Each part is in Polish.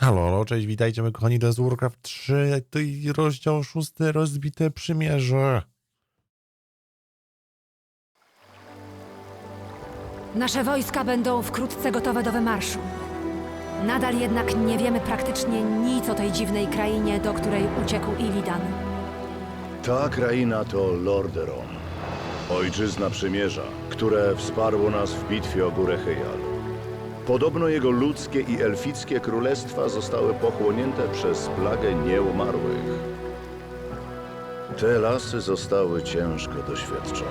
Halo, halo, cześć, witajcie, my kochani, to jest Warcraft 3, to i rozdział 6, rozbite przymierze. Nasze wojska będą wkrótce gotowe do wymarszu. Nadal jednak nie wiemy praktycznie nic o tej dziwnej krainie, do której uciekł Illidan. Ta kraina to Lordaeron, ojczyzna przymierza, które wsparło nas w bitwie o górę Hyjal. Podobno jego ludzkie i elfickie królestwa zostały pochłonięte przez plagę nieumarłych. Te lasy zostały ciężko doświadczone.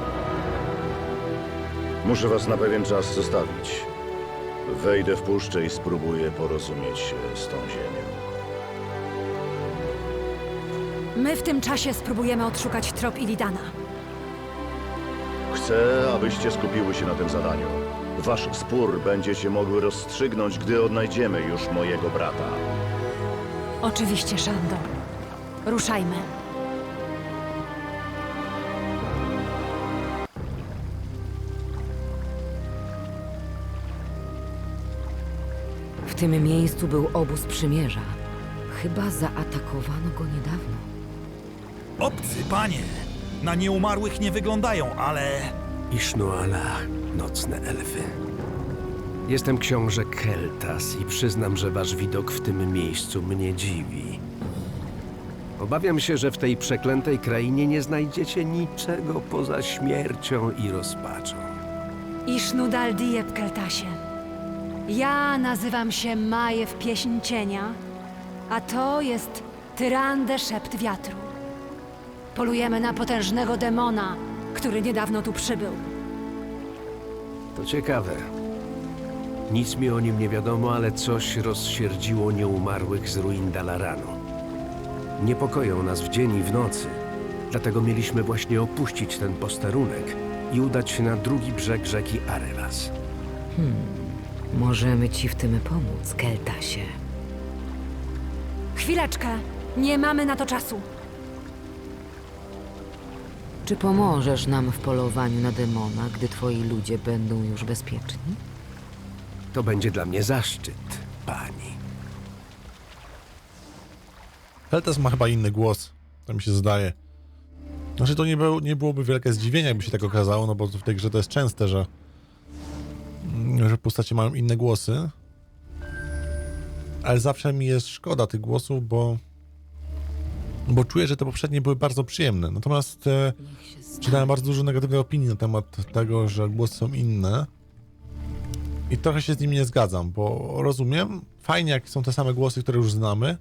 Muszę was na pewien czas zostawić. Wejdę w puszczę i spróbuję porozumieć się z tą ziemią. My w tym czasie spróbujemy odszukać trop Illidana. Chcę, abyście skupiły się na tym zadaniu. Wasz spór będziecie mogły rozstrzygnąć, gdy odnajdziemy już mojego brata. Oczywiście, Szando. Ruszajmy. W tym miejscu był obóz przymierza. Chyba zaatakowano go niedawno. Obcy, panie! Na nieumarłych nie wyglądają, ale... Ishnuala, nocne elfy. Jestem książę Keltas i przyznam, że wasz widok w tym miejscu mnie dziwi. Obawiam się, że w tej przeklętej krainie nie znajdziecie niczego poza śmiercią i rozpaczą. Ishnudal Diep Keltasie. Ja nazywam się Majew Pieśń Cienia, a to jest Tyrande Szept Wiatru. Polujemy na potężnego demona, który niedawno tu przybył. To ciekawe. Nic mi o nim nie wiadomo, ale coś rozsierdziło nieumarłych z ruin Dalaranu. Niepokoją nas w dzień i w nocy. Dlatego mieliśmy właśnie opuścić ten posterunek i udać się na drugi brzeg rzeki Arelas. Możemy ci w tym pomóc, Keltasie. Chwileczkę, nie mamy na to czasu. Czy pomożesz nam w polowaniu na demona, gdy twoi ludzie będą już bezpieczni? To będzie dla mnie zaszczyt, pani. Heltes ma chyba inny głos, to mi się zdaje. Znaczy to nie, był, nie byłoby wielkie zdziwienie, jakby się tak okazało, no bo w tej grze to jest częste, że, mm, że postacie mają inne głosy. Ale zawsze mi jest szkoda tych głosów, bo bo czuję, że te poprzednie były bardzo przyjemne. Natomiast e, czytałem bardzo dużo negatywnych opinii na temat tego, że głosy są inne. I trochę się z nimi nie zgadzam, bo rozumiem, fajnie jak są te same głosy, które już znamy.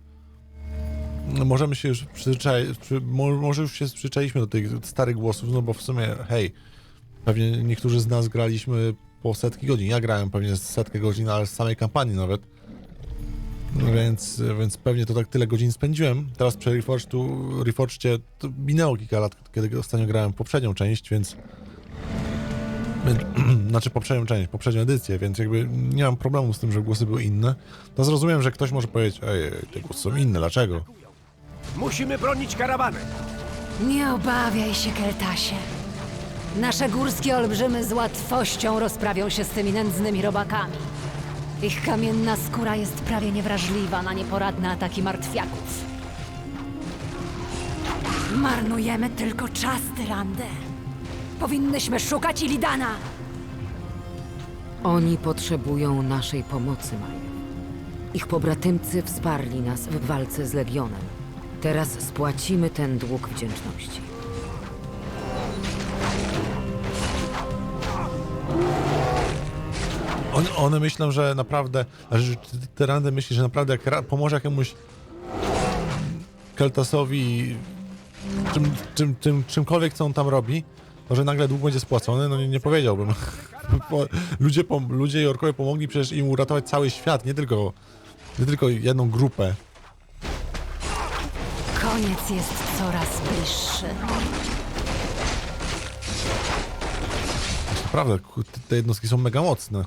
No, Możemy się już przyzwyczaić, przy, mo, może już się przyzwyczailiśmy do tych starych głosów, no bo w sumie, hej, pewnie niektórzy z nas graliśmy po setki godzin. Ja grałem pewnie setkę godzin, ale z samej kampanii nawet. No Więc, więc pewnie to tak tyle godzin spędziłem. Teraz przy Reforge'cie to minęło kilka lat, kiedy ostatnio grałem poprzednią część, więc... więc- Znaczy poprzednią część, poprzednią edycję, więc jakby nie mam problemu z tym, że głosy były inne. To zrozumiem, że ktoś może powiedzieć, ej, te głosy są inne, dlaczego? Musimy bronić karawany! Nie obawiaj się, Keltasie. Nasze górskie olbrzymy z łatwością rozprawią się z tymi nędznymi robakami. Ich kamienna skóra jest prawie niewrażliwa na nieporadne ataki martwiaków. Marnujemy tylko czas, Tyrande. Powinnyśmy szukać Ilidana. Oni potrzebują naszej pomocy, Majew. Ich pobratymcy wsparli nas w walce z Legionem. Teraz spłacimy ten dług wdzięczności. On, one myślą, że naprawdę, że Tyrandy myśli, że naprawdę jak pomoże jakiemuś Keltasowi czym, czym, czym, czymkolwiek, co on tam robi, to że nagle dług będzie spłacony, no nie, nie powiedziałbym. Ludzie, pom- ludzie i orkowie pomogli przecież im uratować cały świat, nie tylko, nie tylko jedną grupę. Koniec jest coraz bliższy. Naprawdę, te jednostki są mega mocne.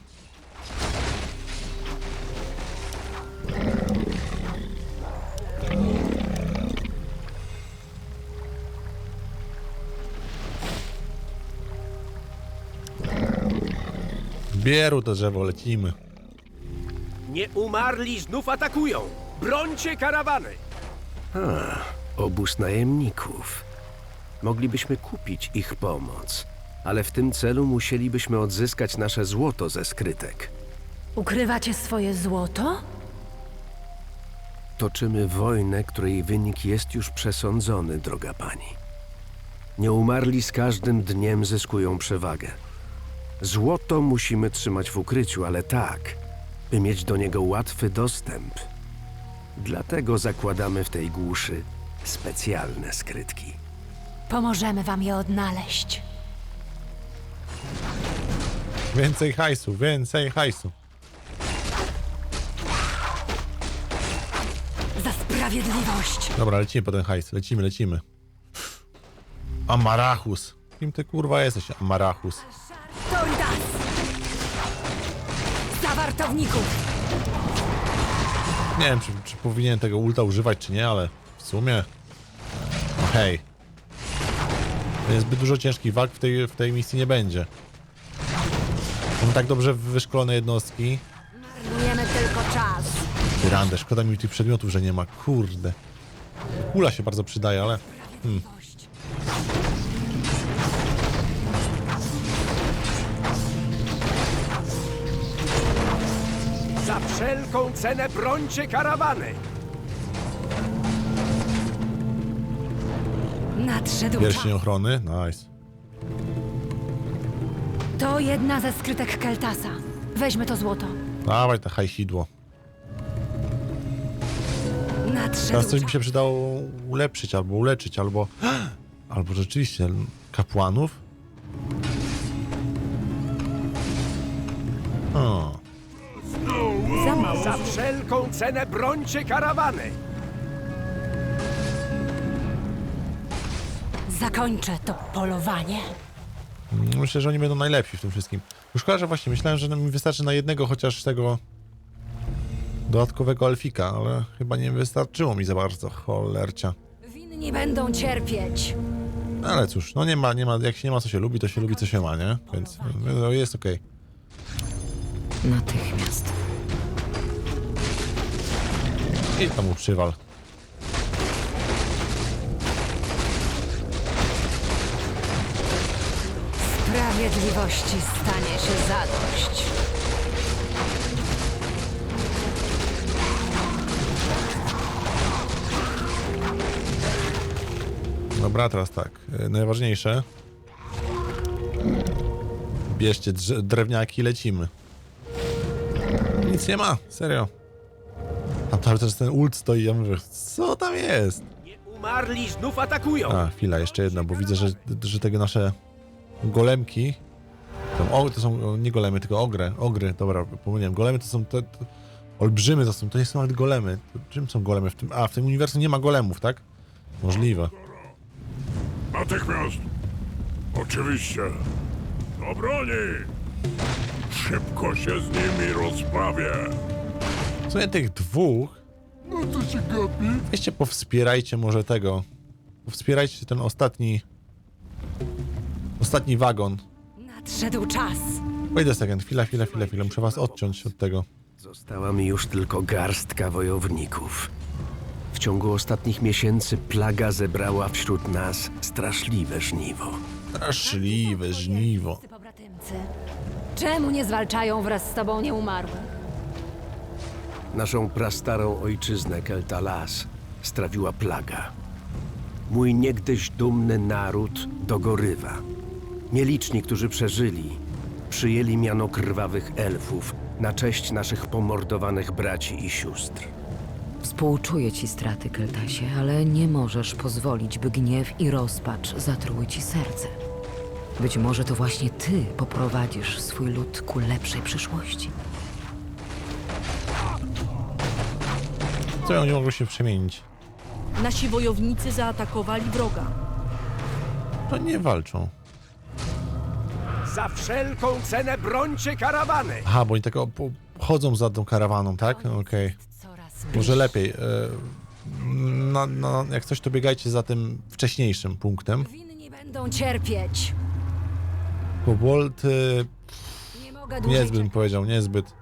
Bieru to drzewo, lecimy. Nieumarli znów atakują! brońcie karawany! A, obóz najemników. Moglibyśmy kupić ich pomoc, ale w tym celu musielibyśmy odzyskać nasze złoto ze skrytek. Ukrywacie swoje złoto? Toczymy wojnę, której wynik jest już przesądzony, droga pani. Nieumarli z każdym dniem zyskują przewagę. Złoto musimy trzymać w ukryciu, ale tak, by mieć do niego łatwy dostęp. Dlatego zakładamy w tej głuszy specjalne skrytki. Pomożemy wam je odnaleźć. Więcej hajsu, więcej hajsu. Za sprawiedliwość! Dobra, lecimy po ten hajs. Lecimy, lecimy. Amarachus. Kim ty kurwa jesteś, Amarachus? Nie wiem, czy, czy powinien tego ulta używać, czy nie, ale w sumie... No hej. To jest zbyt dużo ciężkich walk w tej, w tej misji nie będzie. Są tak dobrze wyszkolone jednostki. Marnujemy tylko czas. Tyrandę, szkoda mi tych przedmiotów, że nie ma. Kurde. Kula się bardzo przydaje, ale... Za wszelką cenę brońcie karawany! Nadszedł czas. Pierścień ochrony, nice. To jedna ze skrytek Keltasa. Weźmy to złoto. Dawaj to hajsidło. Nadszedł Teraz coś mi czas. się przydało ulepszyć, albo uleczyć, albo... Albo rzeczywiście kapłanów. Za wszelką cenę brońcie karawany! Zakończę to polowanie. myślę, że oni będą najlepsi w tym wszystkim. Już szkoda, że właśnie myślałem, że mi wystarczy na jednego chociaż tego dodatkowego elfika, ale chyba nie wystarczyło mi za bardzo, cholercia. Winni będą cierpieć. Ale cóż, no nie ma, nie ma, jak się nie ma co się lubi, to się lubi co się ma, nie? Więc no, jest okej. Natychmiast. I tam mu przywal. Sprawiedliwości stanie się zadość. Dobra, teraz tak. e, Najważniejsze. Bierzcie drewniaki, lecimy. Nic nie ma, serio. A tam też ten ult stoi, ja mówię, co tam jest? Nieumarli znów atakują! A, chwila, jeszcze jedna, bo widzę, że, że tego nasze golemki. Są, o, to są nie golemy, tylko ogre. Ogry, dobra, pomyliłem. Golemy to są te, te olbrzymy, to są, to nie są nawet golemy. To, czym są golemy w tym? A, w tym uniwersum nie ma golemów, tak? Możliwe. Natychmiast! Oczywiście! Do broni! Szybko się z nimi rozprawię! W sumie tych dwóch. No to się gapi? Weźcie, powspierajcie może tego. Powspierajcie ten ostatni. Ostatni wagon. Nadszedł czas. Wait a second, chwila, chwila, chwila, chwila. Muszę was odciąć od tego. Została mi już tylko garstka wojowników. W ciągu ostatnich miesięcy plaga zebrała wśród nas straszliwe żniwo. Straszliwe żniwo. Czemu nie zwalczają wraz z tobą nieumarłych? Naszą prastarą ojczyznę Keltalas strawiła plaga. Mój niegdyś dumny naród dogorywa. Nieliczni, którzy przeżyli, przyjęli miano krwawych elfów na cześć naszych pomordowanych braci i sióstr. Współczuję ci straty, Keltasie, ale nie możesz pozwolić, by gniew i rozpacz zatruły ci serce. Być może to właśnie ty poprowadzisz swój lud ku lepszej przyszłości. Oni mogą się przemienić? Nasi wojownicy zaatakowali wroga. To nie walczą. Za wszelką cenę brońcie karawany! Aha, bo oni tak o- po- chodzą za tą karawaną, tak? Okej. Coraz Może lepiej. e, Na, na, jak coś, to biegajcie za tym wcześniejszym punktem. Winni będą cierpieć. Kobold y, Nie mogę dłużej niezbyt bym czekać. powiedział, niezbyt.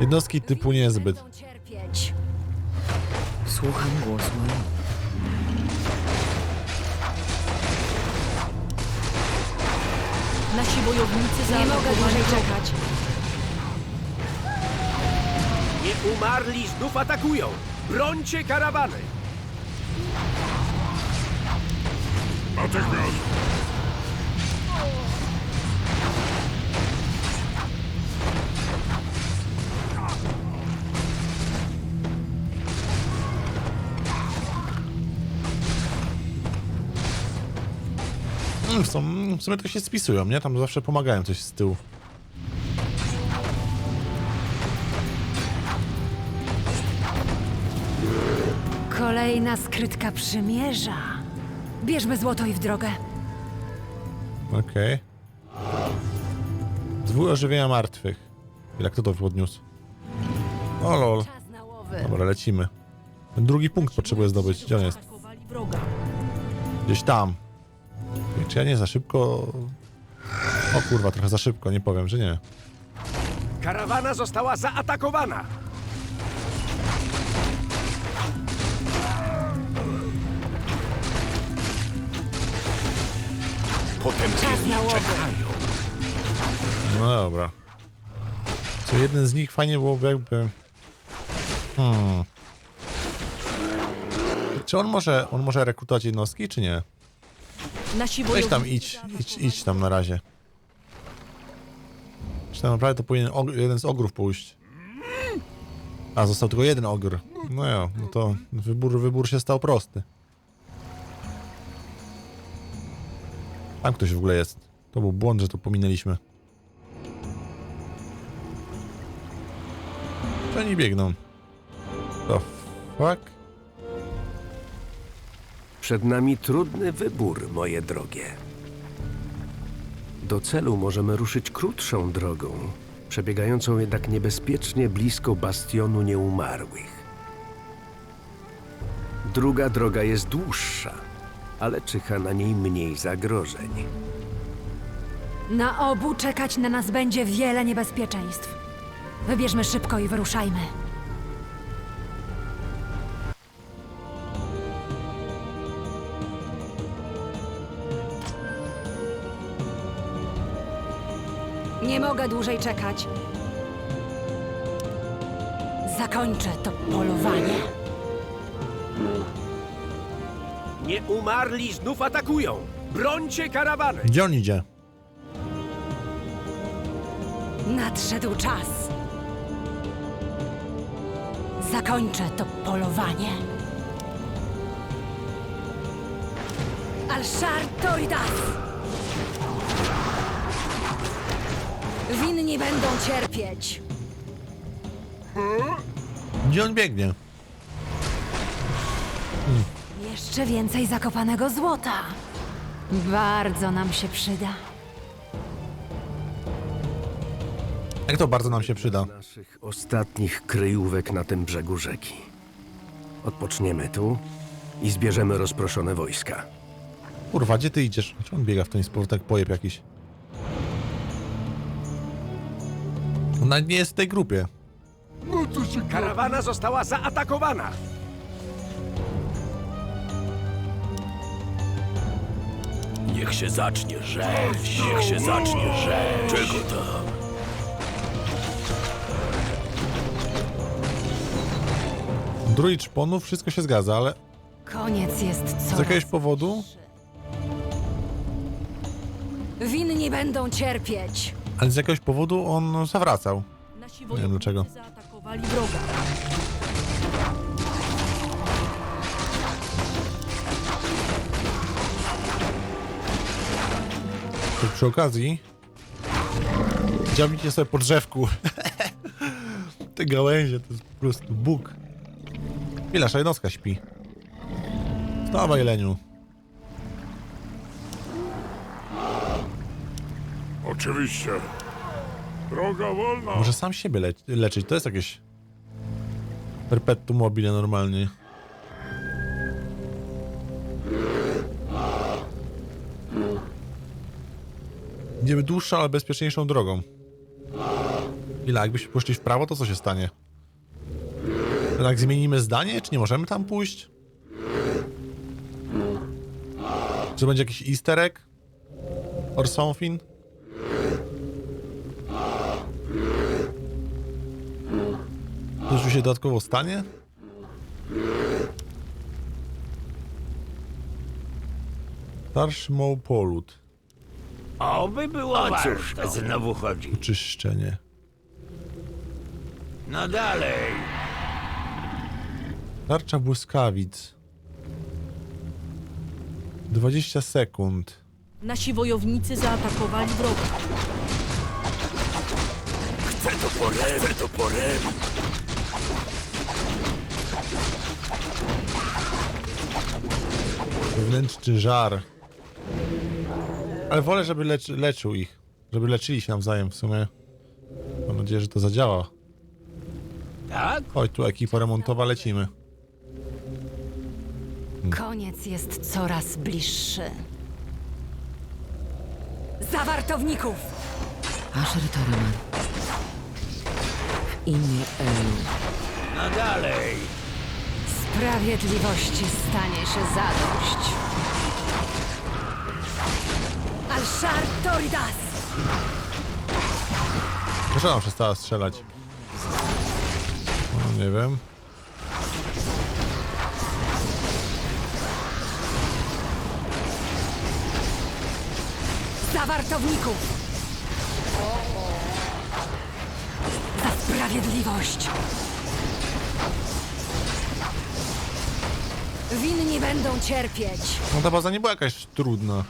Jednostki typu Winni niezbyt. Będą. Słucham głosu. Nasi wojownicy Nie mogę dłużej czekać. Nie umarli znów atakują! Brońcie karawany! Natychmiast! W sum- w sumie to się spisują, nie? Tam zawsze pomagają coś z tyłu. Kolejna skrytka przymierza. Bierzmy złoto i w drogę. Okej. Zwój ożywienia martwych. Ile kto to podniósł? O lol. Czas na łowy. Dobra, lecimy. Ten drugi punkt potrzebuję zdobyć. Gdzie on jest? Wroga. Gdzieś tam. Czy ja nie za szybko... O kurwa, trochę za szybko, nie powiem, że nie. Karawana została zaatakowana! Czas na łowy. No dobra. Co jeden z nich fajnie byłoby jakby... Hmm. Czy on może, on może rekrutować jednostki, czy nie? Nasi Weź tam, idź, idź, idź tam na razie. Czy tam naprawdę to powinien og- jeden z ogrów pójść? A, został tylko jeden ogr. No ja, no to wybór, wybór się stał prosty. Tam ktoś w ogóle jest. To był błąd, że to pominęliśmy. To oni biegną. The fuck? Przed nami trudny wybór, moje drogie. Do celu możemy ruszyć krótszą drogą, przebiegającą jednak niebezpiecznie blisko bastionu nieumarłych. Druga droga jest dłuższa, ale czyha na niej mniej zagrożeń. Na obu czekać na nas będzie wiele niebezpieczeństw. Wybierzmy szybko i wyruszajmy. Nie mogę dłużej czekać. Zakończę to polowanie. Nieumarli znów atakują! Brońcie karawany! Gdzie on idzie? Nadszedł czas. Zakończę to polowanie. Alszar Toridas! Winni będą cierpieć. Gdzie on biegnie? Jeszcze więcej zakopanego złota. Bardzo nam się przyda. Jak to bardzo nam się przyda? Naszych ostatnich kryjówek na tym brzegu rzeki. Odpoczniemy tu i zbierzemy rozproszone wojska. Kurwa, gdzie ty idziesz? Czy on biega w ten sposób, tak pojeb jakiś? On nawet nie jest w tej grupie. No to się Karawana została zaatakowana! Niech się zacznie rzeź, niech się zacznie rzeź. Czego tam? Druid szponów, wszystko się zgadza, ale Koniec jest z coraz... jakiegoś powodu... Winni będą cierpieć. Ale z jakiegoś powodu on zawracał. Nasi wiem wojownicy dlaczego. zaatakowali wroga. To przy okazji... Dziabnijcie sobie po drzewku. Te gałęzie to jest po prostu Bóg. I nasza jednostka śpi. Wstawaj, Leniu. Oczywiście. Droga wolna. Może sam siebie le leczyć, to jest jakieś... Perpetuum mobile normalnie. Idziemy dłuższą, ale bezpieczniejszą drogą. Ile, jakbyśmy poszli w prawo, to co się stanie? Tak zmienimy zdanie, czy nie możemy tam pójść? Czy będzie jakiś easter egg? Or something? Coś tu się dodatkowo stanie? Starszy Mołpolut. Oby było O warto. cóż to znowu chodzi? Czyszczenie. No dalej. Tarcza błyskawic. 20 sekund. Nasi wojownicy zaatakowali wroga. Chcę to porem, chcę to porem. Wewnętrzny żar. Ale wolę, żeby lecz, leczył ich. Żeby leczyli się nawzajem w sumie. Mam nadzieję, że to zadziała. Tak? Chodź tu ekipa remontowa, lecimy. Koniec jest coraz bliższy. Zawartowników! Asher Toraman. W imię Elu. No dalej. Sprawiedliwości stanie się zadość. Alshar Toridas! Może ona przestała strzelać. No, nie wiem. Zawartowników! Za sprawiedliwość! Winni będą cierpieć. No ta baza nie była jakaś trudna.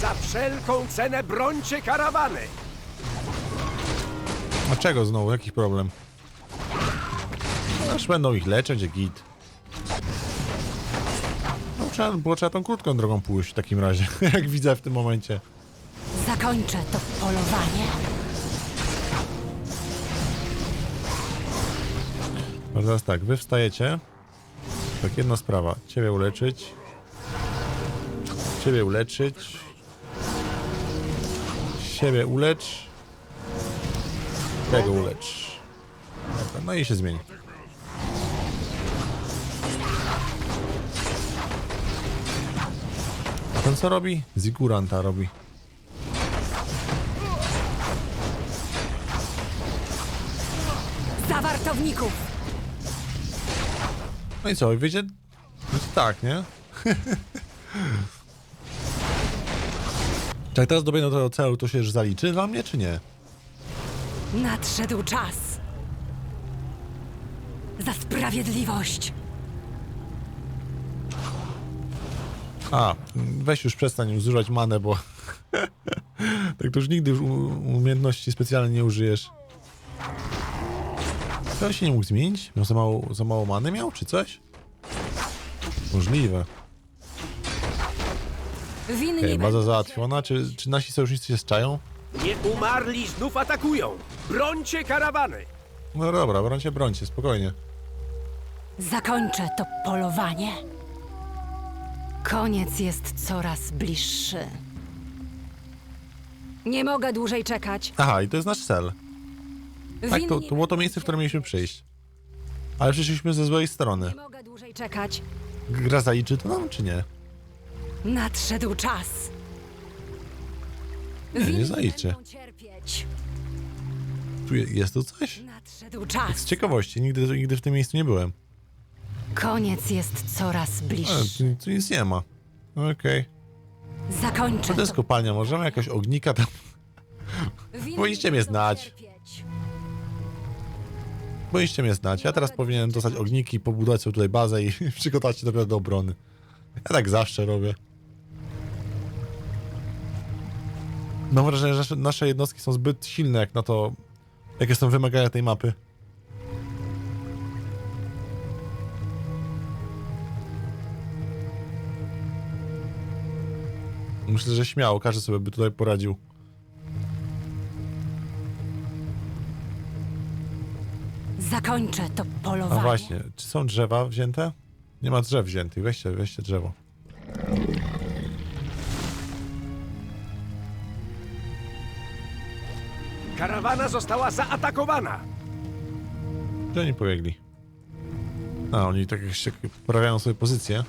Za wszelką cenę brońcie karawany! A czego znowu? Jaki problem? Aż będą ich leczyć, git. Trzeba, było trzeba tą krótką drogą pójść w takim razie, jak widzę w tym momencie. Zakończę to polowanie. No teraz tak, wy wstajecie. Tak, jedna sprawa. Ciebie uleczyć. Ciebie uleczyć. Siebie ulecz. Tego ulecz. Dobra, no i się zmieni. Ten co robi? Ziguranta robi. Zawartowników! No i co, wyjdzie? No to tak, nie? Czy jak teraz dobiegnę do tego celu, to się już zaliczy dla mnie, czy nie? Nadszedł czas. Za sprawiedliwość. A, weź już przestań zużywać manę, bo tak to już nigdy już umiejętności specjalnie nie użyjesz. To się nie mógł zmienić? Miał za mało, za mało many miał, czy coś? Możliwe. Będą baza załatwiona. Czy, czy nasi sojusznicy się zczają? Nie umarli znów atakują! Brońcie karawany! No dobra, brońcie, brońcie, spokojnie. Zakończę to polowanie. Koniec jest coraz bliższy. Nie mogę dłużej czekać. Aha, i to jest nasz cel. Tak, to, to było to miejsce, w którym mieliśmy przyjść. Ale przyszliśmy ze złej strony. Nie mogę dłużej czekać. Gra zaliczy to nam, czy nie? Nadszedł czas. Nie, nie zaliczy. będą cierpieć. Tu je, jest tu coś? Nadszedł Z czas. ciekawości, nigdy, nigdy w tym miejscu nie byłem. Koniec jest coraz bliższy. tu, tu nic nie ma. Okej. Zakończę Co to jest kopalnia? Możemy jakoś ognika tam... Winni Powinniście mnie będą znać. cierpieć. Powinniście mnie znać. Ja teraz powinienem dostać ogniki, pobudować sobie tutaj bazę i przygotować się dopiero do obrony. Ja tak zawsze robię. Mam wrażenie, że nasze- nasze jednostki są zbyt silne jak na to, jakie są wymagania tej mapy. Myślę, że śmiało, każdy sobie by tutaj poradził. Zakończę to A polowanie. właśnie, czy są drzewa wzięte? Nie ma drzew wziętych, weźcie, weźcie drzewo. Karawana została zaatakowana! Gdzie oni pobiegli? A, oni tak jeszcze poprawiają sobie pozycję.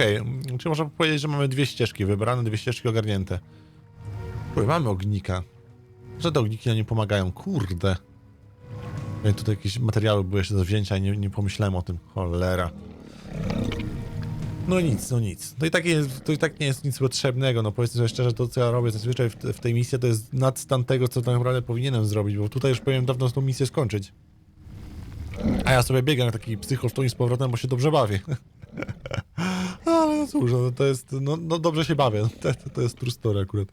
Okej, czy można powiedzieć, że mamy dwie ścieżki wybrane, dwie ścieżki ogarnięte. Oj, mamy ognika. Że te ogniki nie pomagają, kurde. Ej, Tutaj jakieś materiały były jeszcze do wzięcia i nie, nie pomyślałem o tym. Cholera. No nic, no nic. No i tak, jest, to i tak nie jest nic potrzebnego. No powiedzmy sobie szczerze, to co ja robię zazwyczaj w, w tej misji to jest nadstan tego, co tak naprawdę powinienem zrobić, bo tutaj już powinienem dawno tą misję skończyć. A ja sobie biegam jak taki psychosztun z powrotem, bo się dobrze bawię. Cóż, no to jest, no, no dobrze się bawię. To, to, to jest true story akurat.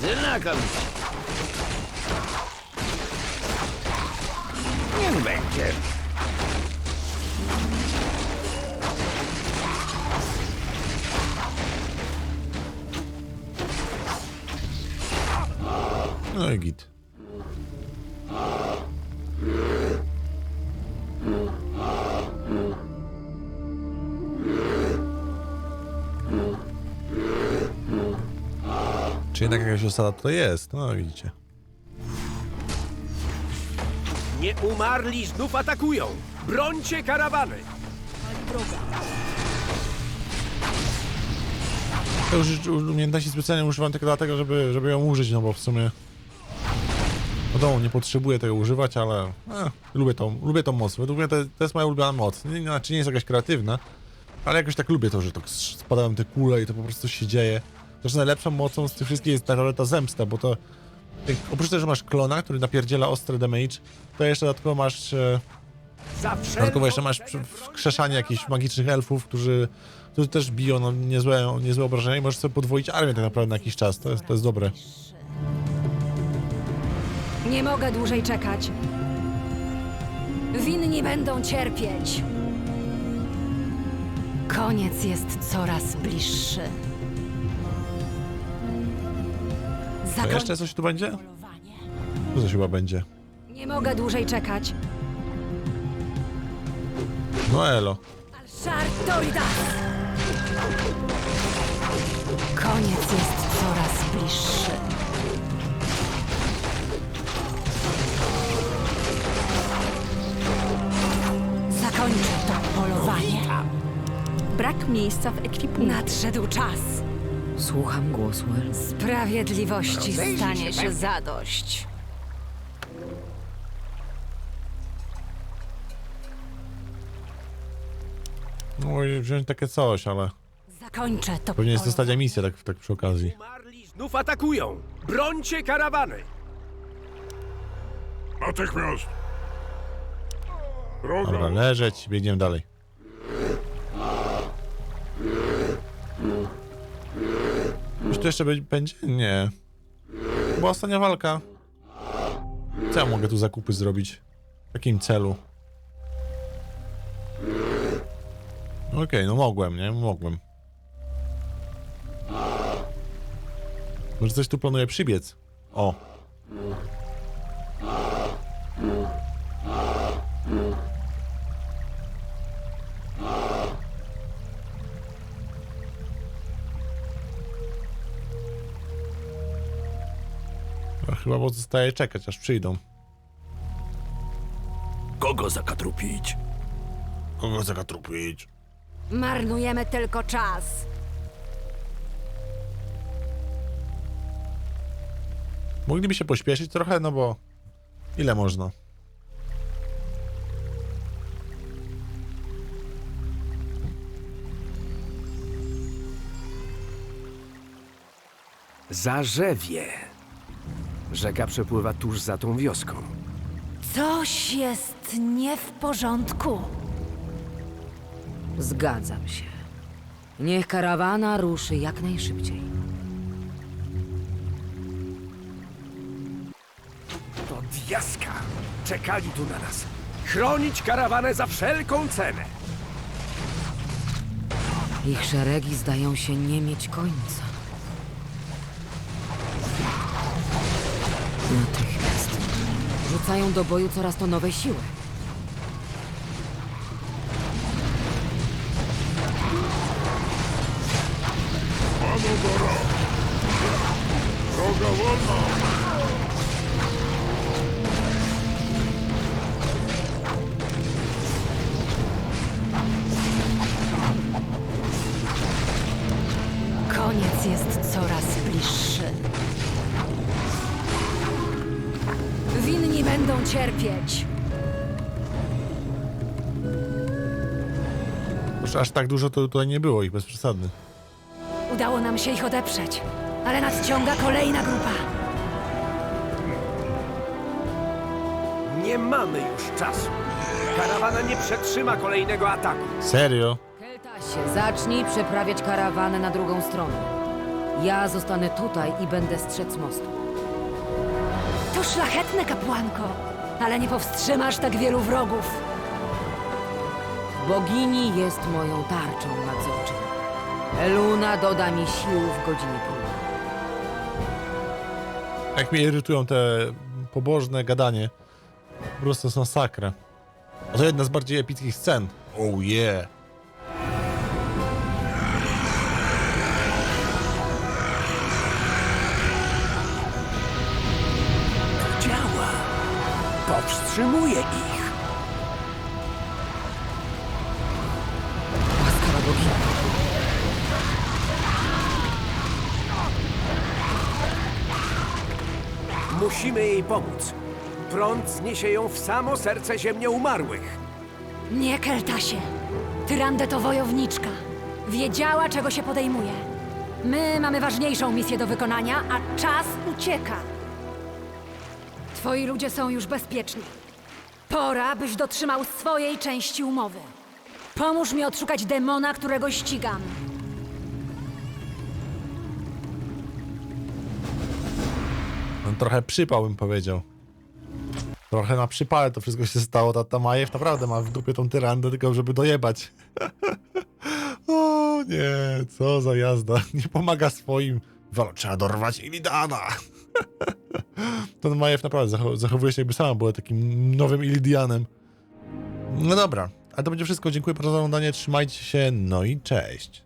Znakomicie. Niech będzie. No i git. Jednak jakaś osada tutaj jest? No widzicie. Nieumarli znów atakują! Brońcie karawany! Ja już umiejętności specjalnie używam tylko dlatego, żeby, żeby ją użyć, no bo w sumie... Wiadomo, nie potrzebuję tego używać, ale e, lubię, tą, lubię tą moc. Według mnie to, to jest moja ulubiona moc. Nie, znaczy nie jest jakaś kreatywna, ale jakoś tak lubię to, że tak spadają te kule i to po prostu się dzieje. Zresztą najlepszą mocą z tych wszystkich jest ta ta zemsta, bo to... Oprócz tego, że masz klona, który napierdziela ostre damage, to jeszcze dodatkowo masz... E, Dodatkowo jeszcze masz wskrzeszanie jakichś magicznych elfów, którzy, którzy też biją no, niezłe, niezłe obrażenia i możesz sobie podwoić armię tak naprawdę na jakiś czas. To jest, to jest dobre. Nie mogę dłużej czekać. Winni będą cierpieć. Koniec jest coraz bliższy. To jeszcze coś tu będzie? Tu coś chyba będzie. Nie mogę dłużej czekać. No elo. Alszar Toridas! Koniec jest coraz bliższy. Zakończę to polowanie. Brak miejsca w ekwipunku. Nadszedł czas. Słucham głosu El. Sprawiedliwości stanie się zadość. No i wziąć takie coś, ale Zakończę to pewnie jest ostatnia misja tak, tak przy okazji. Nieumarli znów atakują! Brońcie karawany! Natychmiast. Dobra, Droga. leżeć, biegniemy dalej. Tu jeszcze będzie? Nie. Była ostatnia walka. Co ja mogę tu zakupy zrobić? W jakim celu? Okej, no mogłem, nie? Mogłem. Może coś tu planuję przybiec. O. Chyba pozostaje czekać, aż przyjdą. Kogo zakatrupić? Kogo zakatrupić? Marnujemy tylko czas. Mogliby się pośpieszyć trochę, no bo... Ile można? Zarzewie. Rzeka przepływa tuż za tą wioską. Coś jest nie w porządku. Zgadzam się. Niech karawana ruszy jak najszybciej. To diaska! Czekali tu na nas. Chronić karawanę za wszelką cenę. Ich szeregi zdają się nie mieć końca. Natychmiast. Rzucają do boju coraz to nowe siły. Już aż tak dużo to tutaj nie było ich bez przesady. Udało nam się ich odeprzeć, ale nadciąga kolejna grupa. Nie mamy już czasu. Karawana nie przetrzyma kolejnego ataku. Serio? Keltasie, zacznij przeprawiać karawanę na drugą stronę. Ja zostanę tutaj i będę strzec mostu. To szlachetne, kapłanko, ale nie powstrzymasz tak wielu wrogów. Bogini jest moją tarczą nadzorczą. Eluna doda mi sił w godzinie próby. Jak mnie irytują te pobożne gadanie. Po prostu jest masakra. A to jedna z bardziej epickich scen. Oh yeah. Musimy jej pomóc. Prąd zniesie ją w samo serce ziemnie umarłych. Nie, Keltasie. Tyrande to wojowniczka. Wiedziała, czego się podejmuje. My mamy ważniejszą misję do wykonania, a czas ucieka. Twoi ludzie są już bezpieczni. Pora, byś dotrzymał swojej części umowy. Pomóż mi odszukać demona, którego ścigam. Trochę przypał bym powiedział. Trochę na przypale to wszystko się stało. Ta, ta Majew naprawdę ma w dupie tą tyrandę, tylko żeby dojebać. o nie, co za jazda. Nie pomaga swoim. Walo, trzeba dorwać Ilidana. Ten Majew naprawdę zachow- zachowuje się jakby sama była takim nowym Ilidianem. No dobra, a to będzie wszystko. Dziękuję za oglądanie. Trzymajcie się, no i cześć.